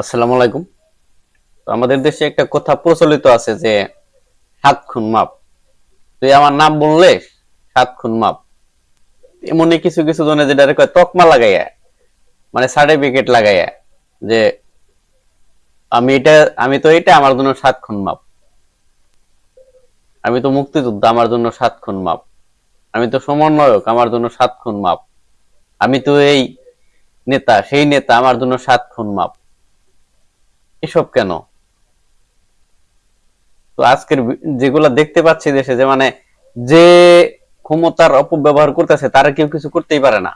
আসসালামু আলাইকুম। আমাদের দেশে একটা কথা প্রচলিত আছে যে সাত খুন, মাপ। তুই আমার নাম বললে সাত খুন, মাপ। এমনই কিছু কিছু জনে যেটা কয়, তকমা লাগাইয়া মানে সার্টিফিকেট লাগাইয়া, যে আমি এটা, আমি তো এটা আমার জন্য সাত খুন, মাপ। আমি তো মুক্তিযোদ্ধা, আমার জন্য সাত খুন, মাপ। আমি তো সমন্বয়ক, আমার জন্য সাত খুন, মাপ। আমি তো এই নেতা, সেই নেতা আমার জন্য সাত খুন, মাপ। এসব কেন? তো আজকের যেগুলা দেখতে পাচ্ছি দেশে, যে মানে যে ক্ষমতার অপব্যবহার করতেছে, তারা কেউ কিছু করতেই পারে না।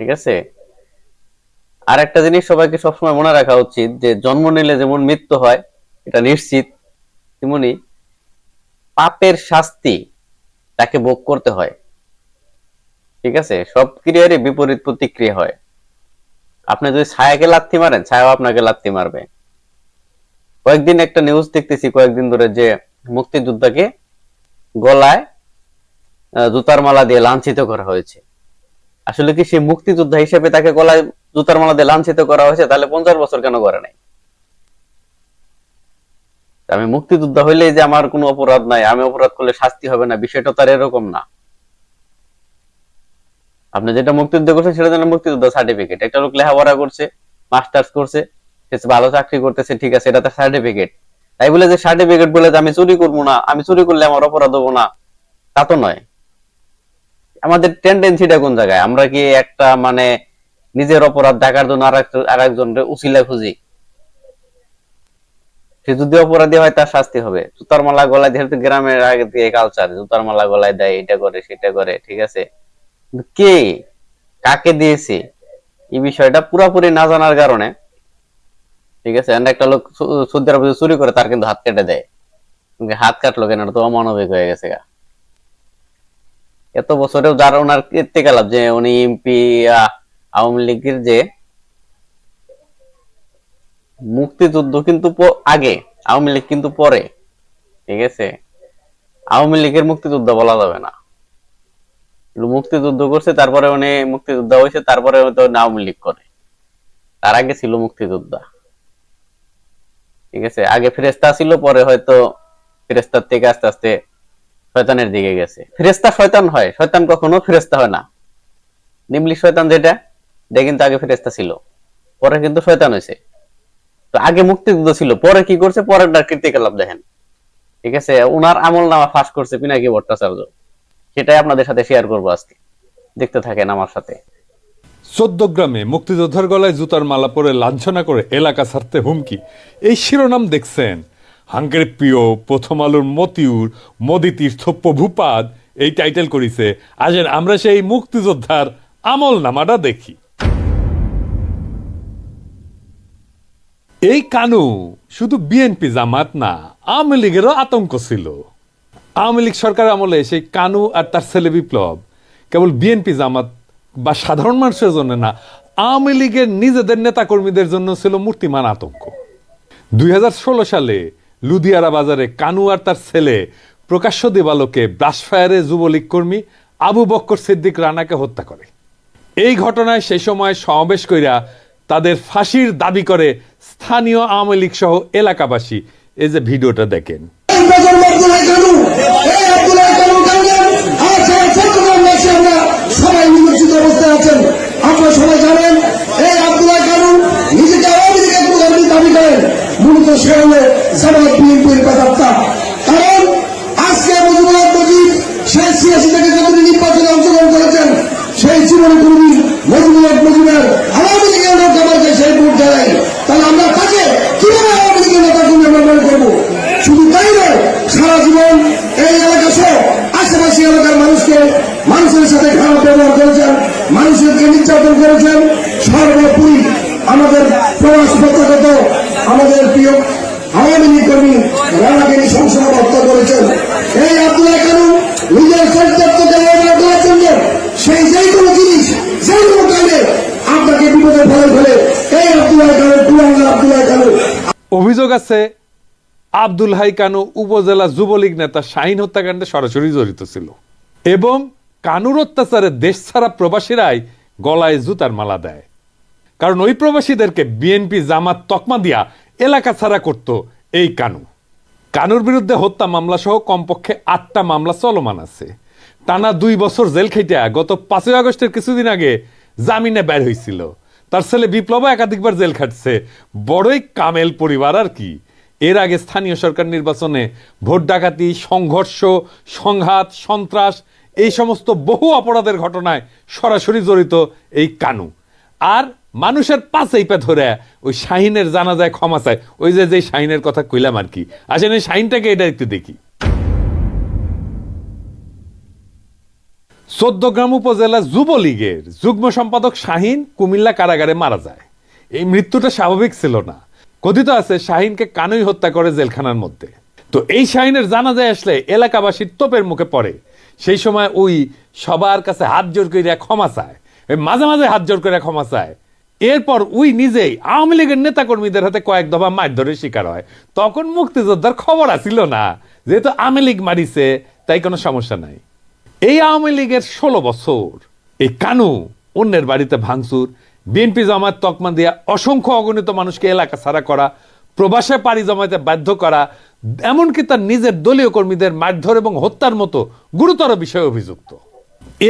ঠিক আছে? আর একটা জিনিস সবাইকে সবসময় মনে রাখা উচিত, যে জন্ম নিলে যেমন মৃত্যু হয়, এটা নিশ্চিত, তেমনি পাপের শাস্তি তাকে ভোগ করতে হয়। ঠিক আছে? সব ক্রিয়ারই বিপরীত প্রতিক্রিয়া হয়। আপনি যদি ছায়াকে লাথি মারেন, ছায়াও আপনাকে লাথি মারবে। কয়েকদিন একটা নিউজ দেখতেছি, কয়েকদিন ধরে যে মুক্তিযোদ্ধাকে গলায় জুতার মালা দিয়ে লাঞ্ছিত করা হয়েছে। আসলে কি সে মুক্তিযোদ্ধা হিসেবে তাকে গলায় জুতার মালা দিয়ে লাঞ্ছিত করা হয়েছে? তাহলে পঞ্চাশ বছর কেন করে নাই? আমি মুক্তিযোদ্ধা হইলেই যে আমার কোনো অপরাধ নাই, আমি অপরাধ করলে শাস্তি হবে না, বিষয়টা তার এরকম না। আপনি যেটা মুক্তিযুদ্ধ করছেন সেটা যেন মুক্তিযুদ্ধ সার্টিফিকেট একটা লোক লেখাপড়া করছে মাস্টার্স করছে, সে ভালো চাকরি করতেছে, ঠিক আছে, এটা তার সার্টিফিকেট তাই বলে যে সার্টিফিকেট বলে যে আমি চুরি করব না, আমি চুরি করলে আমার অপরাধ হব না, তা তো নয়। আমাদের টেন্ডেন্সিটা কোন জায়গায়? আমরা কি একটা মানে নিজের অপরাধ দেখার জন্য আর একজন উচিলা খুঁজি? সে যদি অপরাধী হয়, তার শাস্তি হবে। জুতার মালা গলায়, যেহেতু গ্রামের আগে দিয়ে কালচার জুতার মালা গলায় দেয়, এটা করে, সেটা করে, ঠিক আছে? কে? কাকে দিয়েছে? এই বিষয়টা পুরোপুরি না জানার কারণে। ঠিক আছে? একটা লোক সৌদি আরবে চুরি করে তার কিন্তু হাত কেটে দেয়। হাত কাটলো কেন? তো অমানবিক হয়ে গেছে গা। এত বছরেও যার ওনার থেকে লাভ যে উনি এমপি আওয়ামী লীগের যে মুক্তিযুদ্ধ কিন্তু আগে, আওয়ামী লীগ কিন্তু পরে। ঠিক আছে? আওয়ামী লীগের মুক্তিযুদ্ধ বলা যাবে না। মুক্তিযুদ্ধ করছে, তারপরে উনি মুক্তিযোদ্ধা হয়েছে, তারপরে হয়তো নাম লীগ করে। তার আগে ছিল মুক্তিযোদ্ধা। ঠিক আছে? আগে ফেরেস্তা ছিল, পরে হয়তো ফেরেস্তার থেকে আস্তে আস্তে শয়তানের দিকে গেছে। ফেরেস্তা শয়তান হয়, শয়তান কখনো ফেরেস্তা হয় না। নিমলি শয়তান যেটা, এটা কিন্তু আগে ফেরেস্তা ছিল। পরে কিন্তু শয়তান হয়েছে। তো আগে মুক্তিযুদ্ধ ছিল, পরে কি করছে? পরেরটা কীর্তিকলাপ দেখেন। ঠিক আছে? উনার আমল নামা ফাঁস করছে, পিনাকি ভট্টাচার্য। সেটাই আপনাদের সাথে শেয়ার করব আজকে। দেখতে থাকেন আমার সাথে। চোদ্দগ্রামে মুক্তিযোদ্ধার গলায় জুতার মালা পরে লাঞ্ছনা করে এলাকা ছাড়তে হুমকি। এই শিরোনাম দেখছেন। হাঙ্গের প্রিয় প্রথম আলোর মতিউর, মোদি তীর্থ প্রভুপাদ এই টাইটেল করিছে আজের আমরা সেই মুক্তিযোদ্ধার আমল নামাটা দেখি। এই কানু শুধু বিএনপি জামাত না, আওয়ামী লীগেরও আতঙ্ক ছিল। আওয়ামী লীগ সরকার আমলে সেই কানু আর তার ছেলে বিপ্লব, কেবল বিএনপি জামাত বা সাধারণ মানুষের জন্য না, আওয়ামী লীগের নিজেদের নেতাকর্মীদের জন্য ছিল মূর্তিমান আতঙ্ক। দুই হাজার ষোলো সালে লুধিয়ারা বাজারে কানু আর তার ছেলে প্রকাশ্য দেবালোকে ব্রাশফায়ারে যুবলীগ কর্মী আবু বক্কর সিদ্দিক রানাকে হত্যা করে। এই ঘটনায় সেই সময় সমাবেশ কইরা তাদের ফাঁসির দাবি করে স্থানীয় আওয়ামী লীগ সহ এলাকাবাসী। এই যে ভিডিওটা দেখেন। প্রজন্ম এই আমরা সবাই নিমজ্জিত অবস্থায় আছেন। সে হলো জামাত বিএনপির প্রেতাত্মা কারণ আজকে মুজিবুল্লাহ মুজিব সেই সিয়াসি জীবনে কোনদিন মুজিবুল্লাহ মুজিবের আওয়ামী লীগের লোক আমাকে সেই ভোট দেয় তাহলে আমরা তাকে কীভাবে আওয়ামী লীগের নেতা তুমি আমরা মনে করব শুধু তাই নয় সারা জীবন এই এলাকা সহ আশেপাশে এলাকার মানুষকে মানুষের সাথে খারাপ ব্যবহার করেছেন মানুষেরকে নির্যাতন করেছেন সর্বোপরি আমাদের প্রবাস পত্রগত আমাদের প্রিয় আওয়ামী লীগ কর্মী রানাকে নৃশংসভাবে হত্যা করেছেন। এই আব্দুল্লাহ কানু নিজের জন্য সেই কোনো জিনিস কোনো কাজে আপনাকে বিপদে ফেলে ফেলে। এই আব্দুল্লাহ আব্দুল্লাহ অভিযোগ আছে, আব্দুল হাই কানু উপজেলা যুবলীগ নেতা শাহিন হত্যাকাণ্ডে সরাসরি জড়িত ছিল। এবং কানুর অত্যাচারে দেশ ছাড়া প্রবাসীরাই গলায় জুতার মালা দেয়। কারণ ওই প্রবাসীদেরকে বিএনপি জামাত তকমা দিয়া এলাকা ছাড়া করত এই কানু। কানুর বিরুদ্ধে হত্যা মামলা সহ কমপক্ষে আটটা মামলা চলমান আছে। টানা দুই বছর জেল খেটে গত পাঁচই আগস্টের কিছুদিন আগে জামিনে বের হয়েছিল তার ছেলে বিপ্লব একাধিকবার জেল খাটছে। বড়ই কামেল পরিবার আর কি। এর আগে স্থানীয় সরকার নির্বাচনে ভোট ডাকাতি, সংঘর্ষ, সংঘাত, সন্ত্রাস এই সমস্ত বহু অপরাধের ঘটনায় সরাসরি জড়িত এই কানু। আর মানুষের পাশেই পে ধরে ওই শাহিনের জানা যায় ক্ষমা চায়। ওই যে যে শাহিনের কথা কইলাম আর কি। আসেন এই শাহিনটাকে এটা একটু দেখি। চোদ্দগ্রাম উপজেলা যুবলীগের যুগ্ম সম্পাদক শাহিন কুমিল্লা কারাগারে মারা যায়। এই মৃত্যুটা স্বাভাবিক ছিল না। কথিত আছে, শাহিনকে কানুই হত্যা করে জেলখানার মধ্যে। তো এই শাহিনের জানা যায় আসলে এলাকাবাসীর তোপের মুখে পড়ে। সেই সময় ওই সবার কাছে হাত জোর করে ক্ষমা চায়। মাঝে মাঝে হাত জোর করে ক্ষমা চায়। এরপর উই নিজেই আওয়ামী লীগের নেতাকর্মীদের হাতে কয়েক দফা মারধরের শিকার হয়। তখন মুক্তিযোদ্ধার খবর আসিল না। যেহেতু আওয়ামী লীগ মারিছে, তাই কোনো সমস্যা নাই। এই আওয়ামী লীগের ষোলো বছর, এই কানু অন্যের বাড়িতে ভাঙচুর, বিএনপি জামাত তকমা দিয়া অসংখ্য অগণিত মানুষকে এলাকা ছাড়া করা প্রবাসে পাড়ি জমাতে বাধ্য করা, এমনকি তার নিজের দলীয় কর্মীদের মারধর এবং হত্যার মতো গুরুতর বিষয়ে অভিযুক্ত।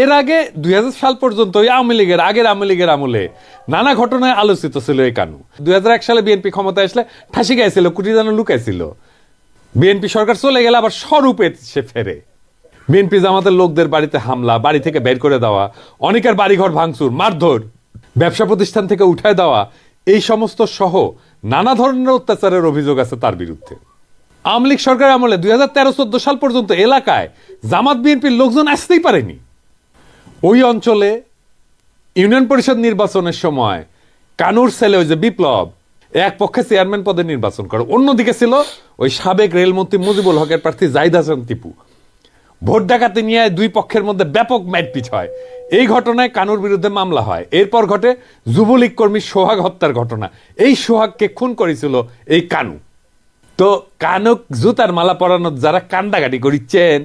এর আগে দুই হাজার সাল পর্যন্ত আওয়ামী লীগের আগের আওয়ামী লীগের আমলে নানা ঘটনায় আলোচিত ছিল এই কানু দুই হাজার এক সালে বিএনপি ক্ষমতায় আসলে ঠাসি গাইছিল, কুটি যেন লুকাইছিল। বিএনপি সরকার চলে গেলে আবার স্বরূপে সে ফেরে। বিএনপি জামাতের লোকদের বাড়িতে হামলা, বাড়ি থেকে বের করে দেওয়া, অনেকের বাড়িঘর ভাঙচুর, মারধর, ব্যবসা প্রতিষ্ঠান থেকে উঠায় দেওয়া, এই সমস্ত সহ নানা ধরনের অত্যাচারের অভিযোগ আছে তার বিরুদ্ধে। আওয়ামী লীগ সরকার আমলে দুই হাজার তেরো চোদ্দ সাল পর্যন্ত এলাকায় জামাত বিএনপির লোকজন আসতেই পারেনি। ওই অঞ্চলে ইউনিয়ন পরিষদ নির্বাচনের সময় কানুর ছেলে ওই যে বিপ্লব, এক পক্ষে চেয়ারম্যান পদে নির্বাচন করে। অন্যদিকে ছিল ওই সাবেক রেলমন্ত্রী মুজিবুল হকের প্রার্থী জাইদ হাসান টিপু। ভোট ডাকাতি নিয়ে দুই পক্ষের মধ্যে ব্যাপক মারপিট হয়। এই ঘটনায় কানুর বিরুদ্ধে মামলা হয়। এরপর ঘটে যুবলীগ কর্মী সোহাগ হত্যার ঘটনা। এই সোহাগকে খুন করেছিল এই কানু। তো কানুক জুতার মালা পরানোর যারা কান্দাকাটি করিচ্ছেন,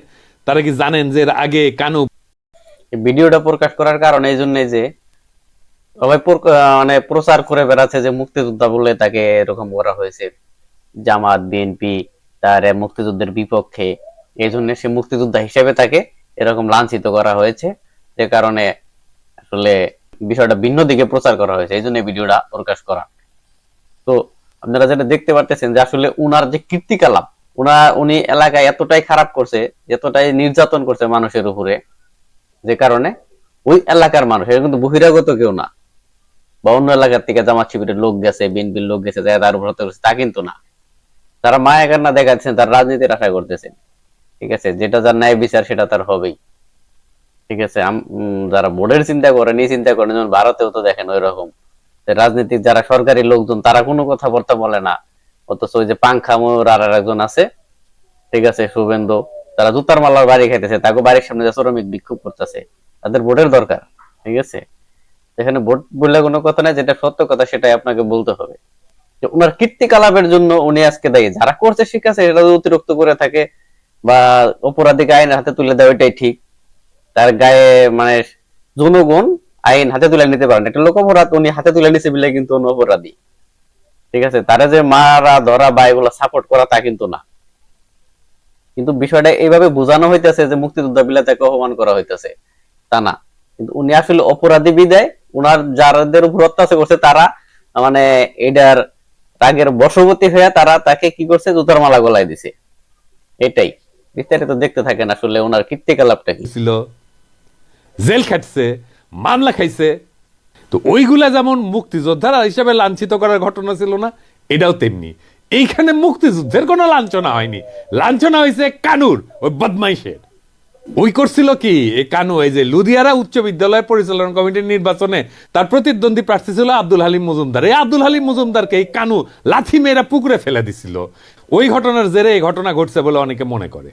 তারা কি জানেন যে এর আগে কানু ভিডিওটা প্রকাশ করার কারণ এই জন্য যে সবাই মানে প্রচার করে বেড়াচ্ছে যে মুক্তিযোদ্ধা বলে তাকে এরকম করা হয়েছে। জামাত, বিএনপি, তার মুক্তিযুদ্ধের বিপক্ষে। এই জন্য সে মুক্তিযোদ্ধা হিসেবে তাকে এরকম লাঞ্ছিত করা হয়েছে। যে কারণে আসলে বিষয়টা ভিন্ন দিকে প্রচার করা হয়েছে। এই জন্য ভিডিওটা প্রকাশ করা। তো আপনারা যেটা দেখতে পারতেছেন যে আসলে উনার যে কীর্তিকলাপ, উনা, উনি এলাকায় এতটাই খারাপ করছে, এতটাই নির্যাতন করছে মানুষের উপরে, যে কারণে ওই এলাকার মানুষ এটা কিন্তু বহিরাগত কেউ না। বা অন্য এলাকার থেকে জামাত শিবিরের লোক গেছে, বিএনপির লোক গেছে, যারা তার উপর তা কিন্তু না। তারা মায়া কান্না দেখাচ্ছেন, তার রাজনীতির আশা করতেছেন। ঠিক আছে? যেটা যার ন্যায় বিচার, সেটা তার হবেই। ঠিক আছে? যারা বোর্ডের চিন্তা করেন, এই চিন্তা করেন, যেমন ভারতেও তো দেখেন ওই রকম রাজনীতিক যারা সরকারি লোকজন, তারা কোনো কথাবার্তা বলে না। অথচ ওই যে পাংখা ময়ূর আর একজন আছে, ঠিক আছে, শুভেন্দু, তারা জুতার মালার বাড়ি খাইতেছে, তাকে বাড়ির সামনে যে শ্রমিক বিক্ষোভ করতেছে, তাদের ভোটের দরকার, ঠিক আছে? এখানে ভোট বললে কোনো কথা নাই, যেটা সত্য কথা, সেটাই আপনাকে বলতে হবে। যে ওনার কীর্তিকলাপের জন্য উনি আজকে দায়ী। যারা করছে ঠিক আছে এটা অতিরিক্ত করে থাকে বা অপরাধীকে আইনের হাতে তুলে দেওয়া এটাই ঠিক। তার গায়ে মানে জনগণ আইন হাতে তুলে নিতে পারেন একটা লোক অপরাধ, উনি হাতে তুলে নিছে বলে কিন্তু উনি অপরাধী। ঠিক আছে? তারা যে মারা, ধরা বা এগুলো সাপোর্ট করা তা কিন্তু না। কিন্তু বিষয়টা এইভাবে বোঝানো হইতেছে যে মুক্তিযোদ্ধা বিলে তাকে অপমান করা হইতেছে, তা না। কিন্তু উনি আসলে অপরাধী বিদায় উনার যাদের উপর অত্যাচার করছে তারা মানে এটার রাগের বশবর্তী হয়ে তারা তাকে কি করছে? জুতার মালা গলায় দিছে। এটাই। বিস্তারিত দেখতে থাকেন আসলে ওনার কীর্তিকলাপটা কি? ছিল, জেল খাটছে, মামলা খাইছে। তো ওইগুলা যেমন মুক্তিযোদ্ধারা হিসাবে লাঞ্ছিত করার ঘটনা ছিল না, এটাও তেমনি। এইখানে মুক্তিযুদ্ধের কোনো লাঞ্ছনা হয়নি। লাঞ্ছনা হয়েছে কানুর, ওই বদমাইশের। ওই করছিল কি? কানু, এই যে লুধিয়ারা উচ্চ বিদ্যালয় পরিচালনা কমিটির নির্বাচনে তার প্রতিদ্বন্দ্বী প্রার্থী ছিল আব্দুল হালিম মজুমদার। এই আব্দুল হালিম মজুমদারকে এই কানু লাথি মেয়েরা পুকুরে ফেলে দিছিল। ওই ঘটনার জেরে এই ঘটনা ঘটছে বলে অনেকে মনে করে।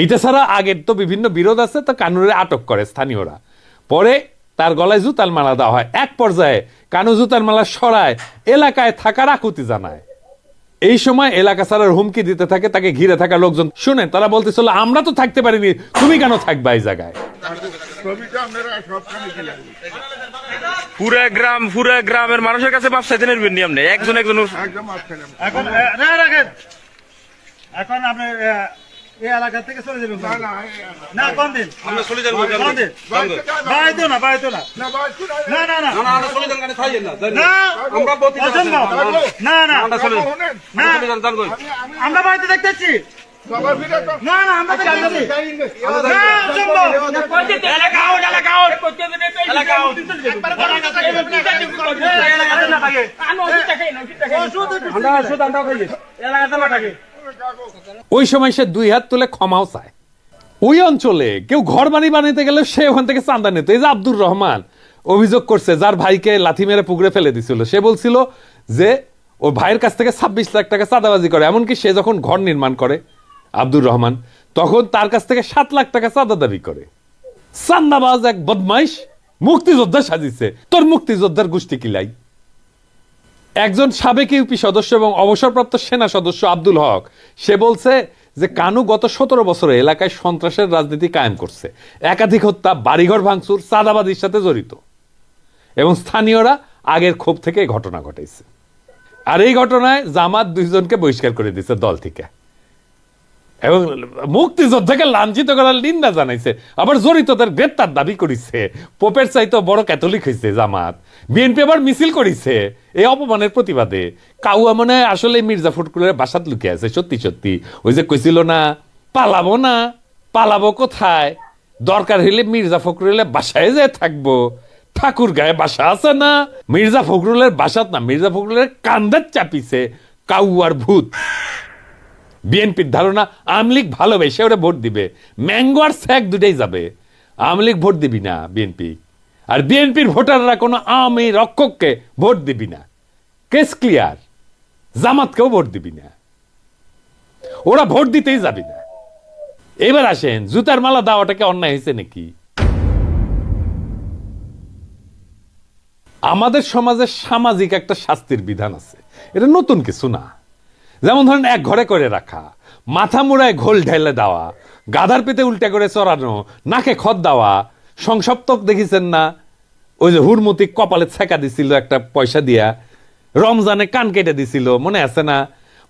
এইটা ছাড়া আগের তো বিভিন্ন বিরোধ আছে, তো কানুরে আটক করে স্থানীয়রা। পরে তার গলায় জুতার মালা দেওয়া হয়। এক পর্যায়ে কানু জুতার মালা সরায়, এলাকায় থাকার আকুতি জানায়। এই সময় এলাকা ছাড়ার হুমকি দিতে থাকে তাকে ঘিরে থাকা লোকজন। শুনে তারা বলতে বলতেছিল আমরা তো থাকতে পারিনি তুমি কেন থাকবা এই জায়গায়? পুরা গ্রাম পুরা গ্রামের মানুষের কাছে মাপ চাইতে নেবেন নি আপনি একজন একজন এখন এখন আপনি এই এলাকা থেকে চলে যাবেন না কোন দিন? আমরা চলে যাব কোন দিন? বাড়াইতো না বাড়াইতো না। না না না না। অসম্ভব। না না না আমরা বাড়িতে দেখতেছি। না না আমরা দেখতেছি। না অসম্ভব। এলাকা আউট, এলাকা আউট। এলাকা আউট। না। ওষুধ এলাকাতে না থাকে ওই সময় সে দুই হাত তুলে ক্ষমাও চায়। ওই অঞ্চলে কেউ ঘর বাড়ি বানাইতে গেলে সে ওখান থেকে চান্দা নিত। এই যে আব্দুর রহমান অভিযোগ করছে, যার ভাইকে লাথি মেরে পুকুরে ফেলে দিছিল। সে বলছিল যে, ওর ভাইয়ের কাছ থেকে ছাব্বিশ লাখ টাকা চাঁদাবাজি করে। এমনকি সে যখন ঘর নির্মাণ করে, আব্দুর রহমান, তখন তার কাছ থেকে সাত লাখ টাকা চাঁদা দাবি করে। চান্দাবাজ এক বদমাইশ মুক্তিযোদ্ধা সাজিছে। তোর মুক্তিযোদ্ধার গোষ্ঠী কিলাই একজন সাবেক ইউপি সদস্য এবং অবসরপ্রাপ্ত সেনা সদস্য আব্দুল হক, সে বলছে যে কানু গত সতেরো বছরে এলাকায় সন্ত্রাসের রাজনীতি কায়েম করছে। একাধিক হত্যা, বাড়িঘর ভাঙচুর চাঁদাবাদির সাথে জড়িত। এবং স্থানীয়রা আগের ক্ষোভ থেকে ঘটনা ঘটাইছে। আর এই ঘটনায় জামাত দুইজনকে বহিষ্কার করে দিয়েছে দল থেকে। এবং মুক্তিযোদ্ধাকে লাঞ্ছিত করার নিন্দা জানাইছে। আবার জড়িতদের গ্রেপ্তার দাবি করেছে। পোপের চাইতো বড় ক্যাথলিক হয়েছে জামাত। বিএনপি আবার মিছিল করেছে। এই অপমানের প্রতিবাদে। কাউয়া মনে আসলে মির্জা ফটকুলের বাসাত লুকিয়ে আছে, সত্যি সত্যি। ওই যে কইছিল না, পালাবো না, পালাবো কোথায়? দরকার হইলে মির্জা ফখরুলের বাসায় যে থাকব। ঠাকুর গায়ে বাসা আছে না? মির্জা ফখরুলের বাসাত না, মির্জা ফখরুলের কান্দার চাপিছে কাউয়ার ভূত। বিএনপির ধারণা আমলিক ভালোবেসে ওরা ভোট দিবে। ম্যাঙ্গো আর স্যাক দুটাই যাবে। আমলিক ভোট দিবি না বিএনপি। আর বিএনপির ভোটাররা কোনো আমি রক্ষককে ভোট দিবি না। কেস ক্লিয়ার, জামাতকেও ভোট দিবি না। ওরা ভোট দিতেই যাবি না। এবার আসেন, জুতার মালা দেওয়াটাকে অন্যায় হয়েছে নাকি? আমাদের সমাজে সামাজিক একটা শাস্তির বিধান আছে। এটা নতুন কিছু না। যেমন ধরেন এক ঘরে করে রাখা, মাথা মুড়ায় ঘোল ঢেলে দেওয়া, গাধার পেতে উল্টে করে চড়ানো, নাকে খত দেওয়া, সংসপ্তক দেখিছেন না? ওই যে হুরমতি কপালে ছেঁকা দিছিল একটা পয়সা দিয়া, রমজানে কান কেটে দিছিল, মনে আছে না?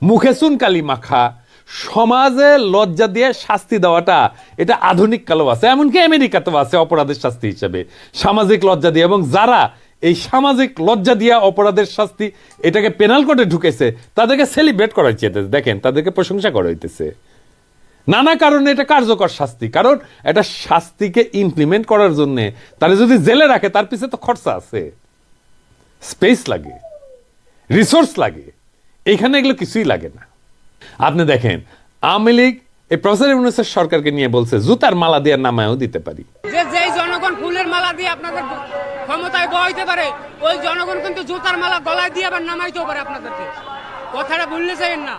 মুখে চুনকালি মাখা, সমাজে লজ্জা দিয়ে শাস্তি দেওয়াটা, এটা আধুনিক কালেও আছে, এমনকি আমেরিকাতেও আছে অপরাধের শাস্তি হিসেবে। সামাজিক লজ্জা দিয়ে, এবং যারা এই সামাজিক লজ্জা দিয়া অপরাধের শাস্তি এটাকে পেনাল কোডে ঢুকেছে, তাদেরকে সেলিব্রেট করা হচ্ছে দেখেন, তাদেরকে প্রশংসা করা হইতেছে নানা কারণে এটা কার্যকর শাস্তি, কারণ এটা শাস্তিকে ইমপ্লিমেন্ট করার জন্য তারা যদি জেলে রাখে, তার পিছে তো খরচা আছে। স্পেস লাগে রিসোর্স লাগে, এখানে এগুলো কিছুই লাগে না। আপনি দেখেন, আওয়ামী লীগ এই প্রফেসর ইউনুসের সরকারকে নিয়ে বলছে, জুতার মালা দেওয়ার নামায়ও দিতে পারি। জনগণ ফুলের মালা দিয়ে আপনাদের ক্ষমতায় বহাইতে পারে, ওই জনগণ কিন্তু জুতার মালা গলায় দিয়ে আবার নামাইতেও পারে আপনাদেরকে। কথাটা ভুললে চাইেন না।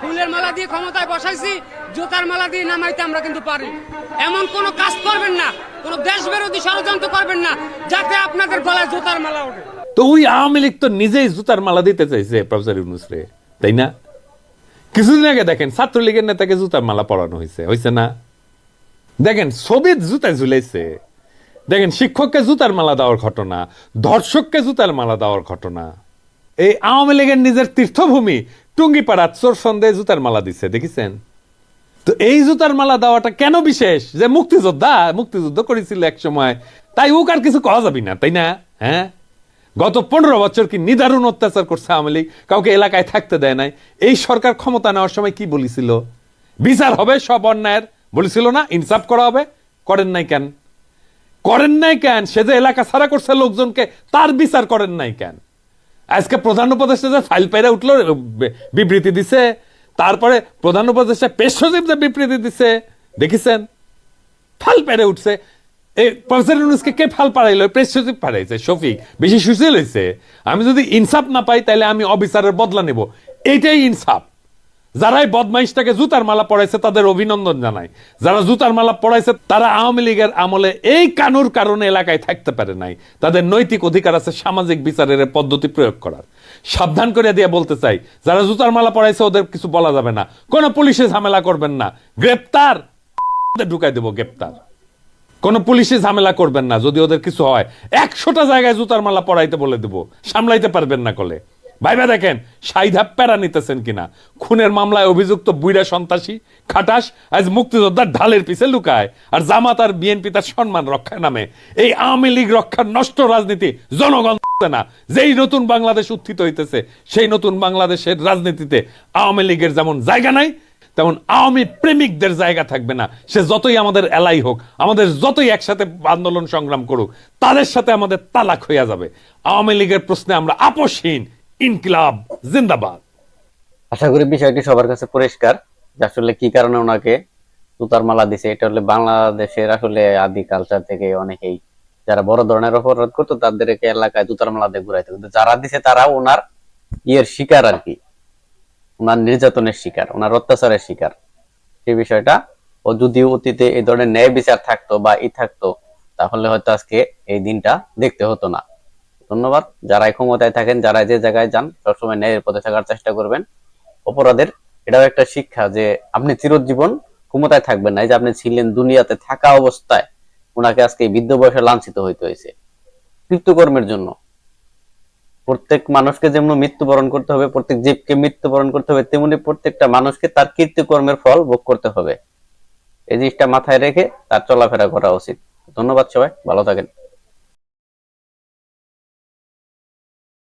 ফুলের মালা দিয়ে ক্ষমতায় বসাইছি, জুতার মালা দিয়ে নামাইতে আমরা কিন্তু পারি। এমন কোনো কাজ করবেন না, কোনো দেশ বিরোধী ষড়যন্ত্র করবেন না, যাতে আপনাদের গলায় জুতার মালা ওঠে। তো ওই আওয়ামী লীগ তো নিজেই জুতার মালা দিতে চাইছে, প্রফেসর ইউনুস রে, তাই না? কিছুদিন আগে দেখেন, ছাত্রলীগের নেতাকে জুতার মালা পরানো হয়েছে হয়েছে না? দেখেন ছবির জুতায় ঝুলাইছে। দেখেন, শিক্ষককে জুতার মালা দেওয়ার ঘটনা ধর্ষককে জুতার মালা দেওয়ার ঘটনা। এই আওয়ামী লীগের নিজের তীর্থভূমি টুঙ্গিপাড়া চোর সন্দেহে জুতার মালা দিচ্ছে দেখেছেন? তো এই জুতার মালা দেওয়াটা কেন বিশেষ? যে মুক্তিযোদ্ধা, মুক্তিযুদ্ধ করেছিল এক সময়। তাই ওক আর কিছু কওয়া যাবি না, তাই না? হ্যাঁ? গত পনেরো বছর কি নিদারুণ অত্যাচার করছে আওয়ামী লীগ? কাউকে এলাকায় থাকতে দেয় নাই। এই সরকার ক্ষমতা নেওয়ার সময় কি বলেছিল? বিচার হবে সব অন্যায়ের, বলেছিল না, ইনসাফ করা হবে, করেন নাই কেন? করেন নাই কেন? সে যে এলাকা ছাড়া করছে লোকজনকে, তার বিচার করেন নাই কেন? আজকে প্রধান উপদেষ্টা যে ফাইল পেরে উঠল, বিবৃতি দিছে, তারপরে প্রধান উপদেষ্টা পেশ সচিব যে বিবৃতি দিছে, দেখেছেন? ফাল পেরে উঠছে। এই প্রফেসর ইউনুসকে কে ফাল পাড়াইলো? প্রেস সচিব পাঠাইছে শফিক। বেশি সুশীল হয়েছে আমি যদি ইনসাফ না পাই, তাহলে আমি অবিচারের বদলা নেব। এইটাই ইনসাফ। যারাই বদমাইশটাকে জুতার মালা পড়াইছে তাদের অভিনন্দন জানাই। যারা জুতার মালা পড়াইছে তারা আওয়ামী লীগের আমলে এই কানুর কারণে এলাকায় থাকতে পারে নাই। তাদের নৈতিক অধিকার আছে, সামাজিক বিচারের পদ্ধতি প্রয়োগ করার। সাবধান করে দিয়ে বলতে চাই, যারা জুতার মালা পড়াইছে ওদের কিছু বলা যাবে না। কোনো পুলিশে ঝামেলা করবেন না। গ্রেপ্তার! ঢুকাই দেবো গ্রেপ্তার। কোনো পুলিশে ঝামেলা করবেন না। যদি ওদের কিছু হয়, একশোটা জায়গায় জুতার মালা পরাইতে বলে দেবো। সামলাইতে পারবেন না কলে। ভাইবা দেখেন, সাইধা প্যারা নিতেছেন কিনা? খুনের মামলায় অভিযুক্ত বুইরা সন্ত্রাসী খাটাস আজ মুক্তিযোদ্ধার ঢালের পিছে লুকায় আর জামাত আর বিএনপি তার সম্মান রক্ষার নামে। এই আওয়ামী লীগ রক্ষার নষ্ট রাজনীতি জনগণ না। যেই নতুন বাংলাদেশ উত্থিত হইতেছে, সেই নতুন বাংলাদেশের রাজনীতিতে আওয়ামী লীগের যেমন জায়গা নাই, তেমন আওয়ামী প্রেমিকদের জায়গা থাকবে না। সে যতই আমাদের এলাই হোক, আমাদের যতই একসাথে আন্দোলন সংগ্রাম করুক, তাদের সাথে আমাদের তালাক হইয়া যাবে। আওয়ামী লীগের প্রশ্নে আমরা আপোষহীন। ইনকিলাব, জিন্দাবাদ। আশা করি বিষয়টি সবার কাছে পরিষ্কার যে আসলে কি কারণে ওনাকে জুতার মালা দিছে, এটা হলে বাংলাদেশের আসলে আদি কালচার থেকে অনেকেই যারা বড় ধরনের অপরাধ করতো, তাদেরকে এলাকায় জুতার মালা দিয়ে ঘুরাইতো। কিন্তু যারা দিছে, তারা ওনার ইয়ের শিকার আর কি। ওনার নির্যাতনের শিকার, ওনার অত্যাচারের শিকার। সেই বিষয়টা, ও যদি অতীতে এই ধরনের ন্যায় বিচার থাকতো বা ই থাকতো, তাহলে হয়তো আজকে এই দিনটা দেখতে হতো না। ধন্যবাদ। যারা ক্ষমতায় থাকেন যারা যে জায়গায় যান, সবসময় ন্যায়ের পথে থাকার চেষ্টা করবেন। অপরাধের, এটাও একটা শিক্ষা যে আপনি চিরজীবন ক্ষমতায় থাকবেন না। যে আপনি ছিলেন দুনিয়াতে থাকা অবস্থায়, ওনাকে আজকে বৃদ্ধ বয়সে লাঞ্ছিত হইতে হয়েছে। কৃত্যকর্মের জন্য। প্রত্যেক মানুষকে যেমন মৃত্যুবরণ করতে হবে, প্রত্যেক জীবকে মৃত্যুবরণ করতে হবে, তেমনি প্রত্যেকটা মানুষকে তার কৃত্যকর্মের ফল ভোগ করতে হবে। এই জিনিসটা মাথায় রেখে তার চলাফেরা করা উচিত। ধন্যবাদ সবাই, ভালো থাকেন।